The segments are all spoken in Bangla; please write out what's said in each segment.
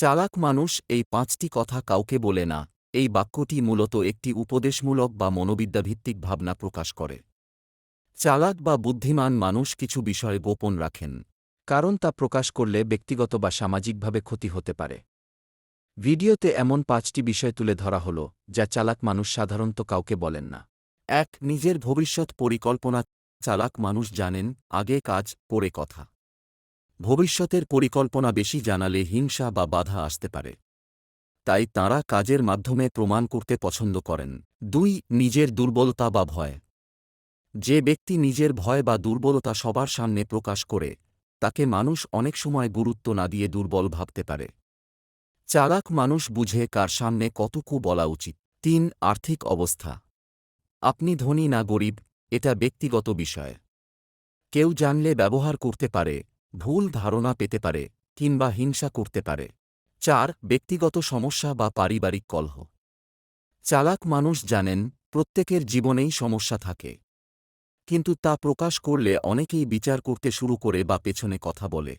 চালাক মানুষ এই পাঁচটি কথা কাউকে বলে না, এই বাক্যটি মূলত একটি উপদেশমূলক বা মনোবিদ্যাভিত্তিক ভাবনা প্রকাশ করে। চালাক বা বুদ্ধিমান মানুষ কিছু বিষয় গোপন রাখেন, কারণ তা প্রকাশ করলে ব্যক্তিগত বা সামাজিকভাবে ক্ষতি হতে পারে। ভিডিওতে এমন পাঁচটি বিষয় তুলে ধরা হল, যা চালাক মানুষ সাধারণত কাউকে বলেন না। এক, নিজের ভবিষ্যৎ পরিকল্পনা। চালাক মানুষ জানেন, আগে কাজ, পরে কথা। ভবিষ্যতের পরিকল্পনা বেশি জানালে হিংসা বা বাধা আসতে পারে। তাই তাঁরা কাজের মাধ্যমে প্রমাণ করতে পছন্দ করেন। দুই, নিজের দুর্বলতা বা ভয়। যে ব্যক্তি নিজের ভয় বা দুর্বলতা সবার সামনে প্রকাশ করে, তাকে মানুষ অনেক সময় গুরুত্ব না দিয়ে দুর্বল ভাবতে পারে। চালাক মানুষ বুঝে কার সামনে কতকু বলা উচিত। তিন, আর্থিক অবস্থা। আপনি ধনী না গরিব, এটা ব্যক্তিগত বিষয়। কেউ জানলে ব্যবহার করতে পারে ভুল ধারণা পেতে পারে কিংবা হিংসা করতে পারে। চার, ব্যক্তিগত সমস্যা বা পারিবারিক কলহ। চালাক মানুষ জানেন প্রত্যেকের জীবনেই সমস্যা থাকে। কিন্তু তা প্রকাশ করলে অনেকেই বিচার করতে শুরু করে বা পেছনে কথা বলে।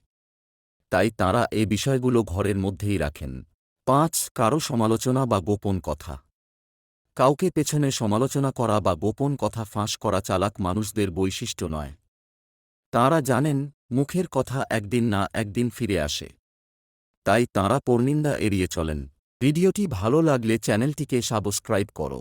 তাই তাঁরা এ বিষয়গুলো ঘরের মধ্যেই রাখেন। পাঁচ, কারও সমালোচনা বা গোপন কথা। কাউকে পেছনে সমালোচনা করা বা গোপন কথা ফাঁস করা চালাক মানুষদের বৈশিষ্ট্য নয়। তাঁরা জানেন মুখের কথা একদিন না একদিন ফিরে আসে। তাই তাঁরা পর্নিন্দা এড়িয়ে চলেন। ভিডিওটি ভালো লাগলে চ্যানেলটিকে সাবস্ক্রাইব করো।